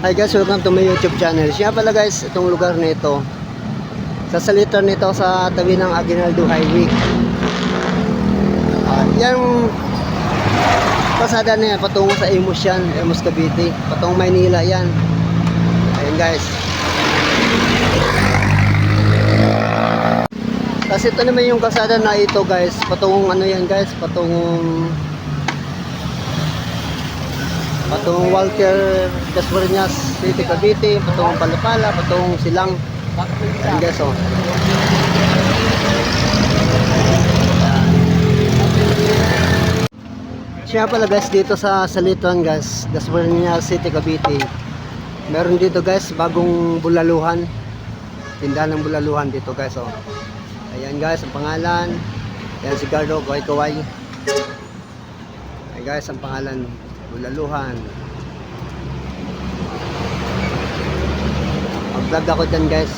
Hi guys, welcome to my YouTube channel. Siya pala guys, itong lugar nito. Sa salita nito sa tabi ng Aguinaldo Highway. Ah, yan pasada na patungo sa Imus yan, Imus Cavite. Patungong Maynila yan. Ayun guys. Kasi ito naman yung kasada na ito guys, patungong ano yan guys, patungong patungong Walter Casbarinas City Cavite, patungong Palapala, patungong Silang. Oh. Siya pala guys dito sa Salitan guys, Dasmariñas City Cavite. Meron dito guys bagong bulaluhan. Tindahan ng bulaluhan dito guys oh. Ayan guys ang pangalan. Ayan si Gardo Kaway. Ayan guys ang pangalan bulaluhan. Mag-vlog ako dyan guys.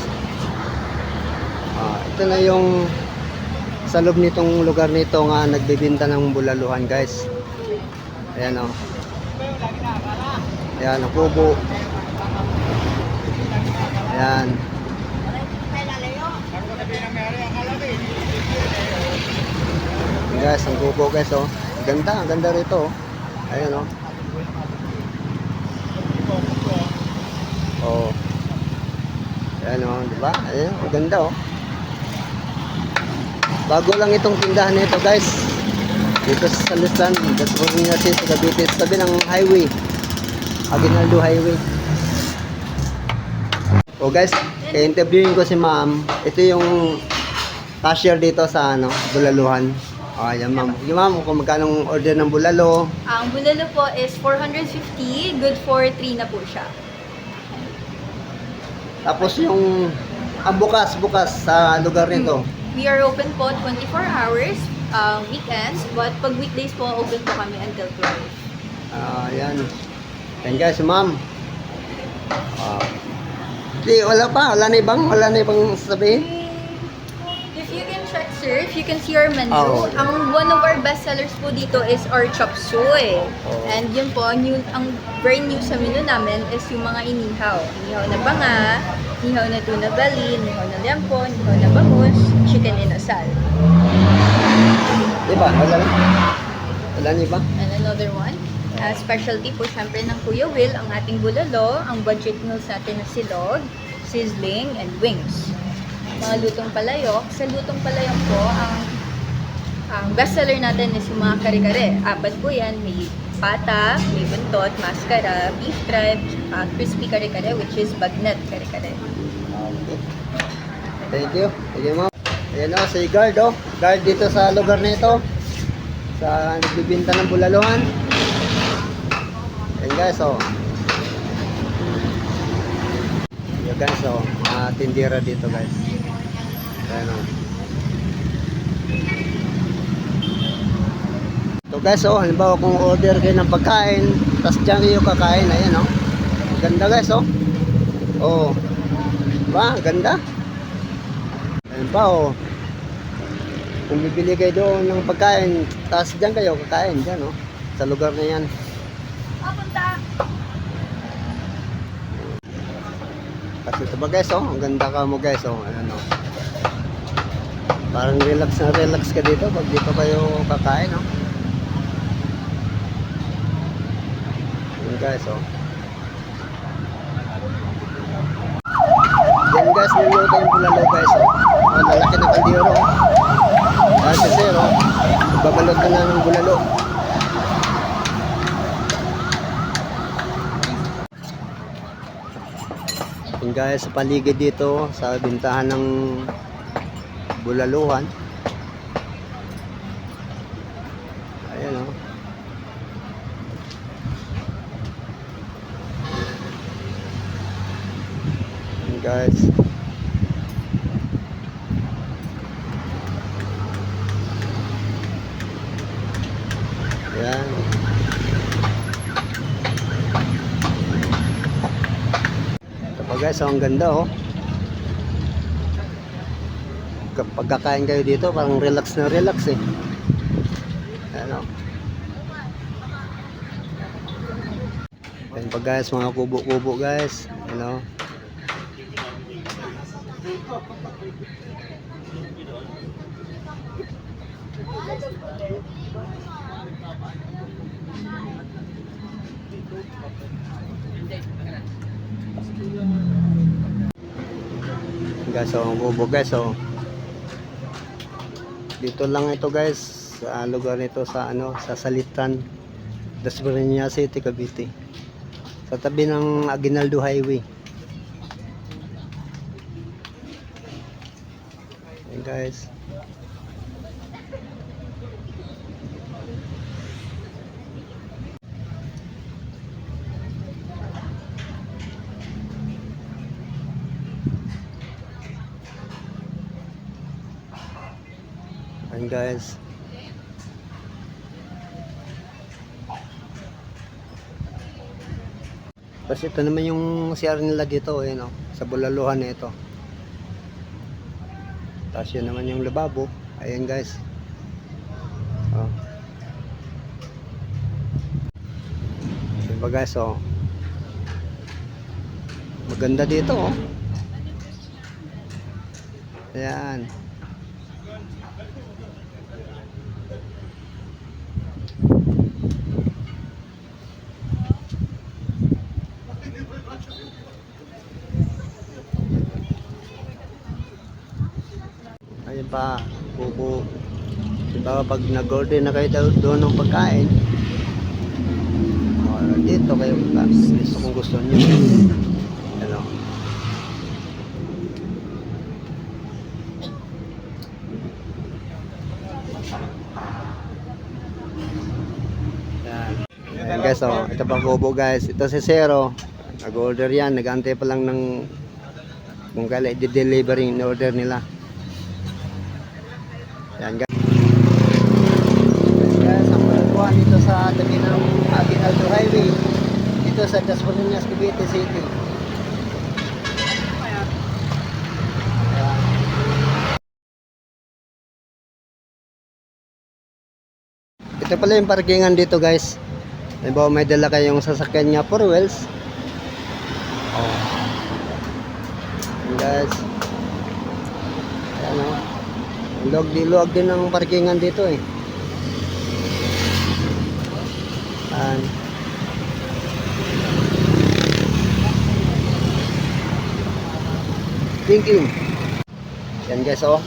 Ah, ito na yung sa loob nitong lugar nito nga nagbebenta ng bulaluhan guys. Ayan o. Ayan ang kubo. Ayan. Guys, ang kubo guys oh. Ang Ganda, ang ganda rito oh. Ayan oh. Oh. Ayan oh, di ba? Ayan, ang ganda oh. Bago lang itong tindahan nito guys. Dito sa Salitan, Dasmariñas City, Cavite, sa tabi ng highway. Aguinaldo Highway. O guys, i-interviewin ko si ma'am. Ito yung cashier dito sa ano, Bulaluhan. O, yan ma'am. Yung ma'am, kung magkano order ng bulalo. Ang bulalo po is 450, good for 3 na po siya. Tapos yung ang bukas, bukas sa lugar nito. We are open po 24 hours, uh, weekends, but pag weekdays po, open po kami until 12. Ah, yan. Yan guys, ma'am. Ah. Di, wala pa. Wala na ibang, wala na ibang sabihin. If you can check, sir, if you can see our menu, Oh. ang one of our best sellers po dito is our chop suey. Oh. And yun po, new, ang brand new sa menu namin is yung mga inihaw. Inihaw na banga, inihaw na tuna bali, inihaw na liampon, inihaw na bangus, chicken inasal. Di ba? Wala na. Wala na iba. And another one, uh, specialty po syempre ng Kuya Will, ang ating bulalo, ang budget meals natin na silog, sizzling, and wings. Mga lutong palayok. Sa lutong palayok po, ang ang best seller natin is yung mga kare-kare. Apat po yan. May pata, may buntot, mascara, beef tripe, uh, crispy kare-kare, which is bagnet kare-kare. Okay. Thank you. Thank you, ma'am. Ayan o, si guard o. Guard dito sa lugar nito. Sa nagbibinta ng bulaluhan. Ayan guys o. Ayan guys o. Mga tindira dito guys. Ayan o. So guys oh, halimbawa kung order kayo ng pagkain, tapos dyan kayo kakain, ayan oh. Ganda guys oh. Oh. Ba, ang ganda. Ayan pa oh. Kung bibili kayo doon ng pagkain, tapos dyan kayo kakain, dyan oh. Sa lugar na yan. Papunta! Kasi ito ba guys oh, ang ganda ka mo guys oh. Ayan oh. Parang relax na relax ka dito pag dito kayo kakain oh. Ayan guys oh. Yan guys, niluto yung bulalo guys oh. Ang lalaki ng kaldero oh. Dahil sir oh. Babalot ka na ng bulalo. Yung guys, sa paligid dito, sa bintahan ng bulaluhan. Ayan o. Ayan guys. Ayan. Ito pa guys, oh, ang ganda oh. Kapag kakain kayo dito, parang relax na relax eh. Oh. Ayan Ayan pa guys, mga kubo-kubo guys. You know. Guys, so kubo guys, so dito lang ito guys. Sa lugar nito sa ano sa Salitan Dasmariñas City Cavite. Sa tabi ng Aguinaldo Highway. Ayan guys Ayan guys Tapos ito naman yung CR nila dito, eh, no? sa bulaluhan nito. Tapos yun naman yung lababo. Ayan guys. Oh. Diba guys, oh. Maganda dito, oh. Ayan. Ayun pa, buko. Diba pag nag-order na kayo doon ng pagkain, oh, dito kayo gusto kung gusto nyo. Ano? Yan. Yan guys, oh, ito pang kubo guys. Ito si Zero. Nag-order yan. Nag-antay pa lang ng kung kailan i-deliver yung order nila. Yan guys. Guys, ang palatuan dito sa tabi ng Aguinaldo Highway. Dito sa Dasmariñas, Cavite City. Ito pala yung parkingan dito guys. Halimbawa may dala kayong sasakyan nga for wheels. Oh. Guys. Ayan o. Luwag di luwag din ang parkingan dito eh. Ayan. Thank you. Yan guys oh.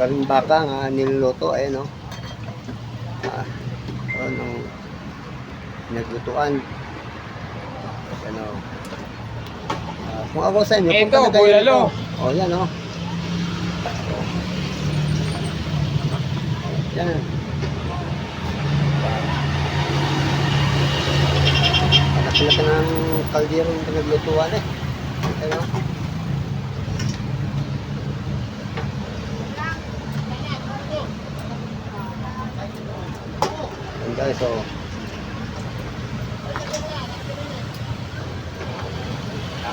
Karing baka nga niluluto ayan oh. Ah, ano naglutuan. Ano. Ah, kung ako sa inyo, Ito, punta na kayo bulalo. rito. Oh, yan oh. Yan. Laki-laki ng kaldero yung pinaglutuan eh. Ano? Yan guys, oh.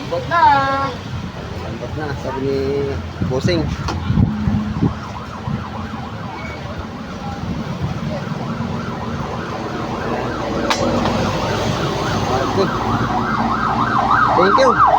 Lambot na. Lambot na, sabi ni Good. Thank you.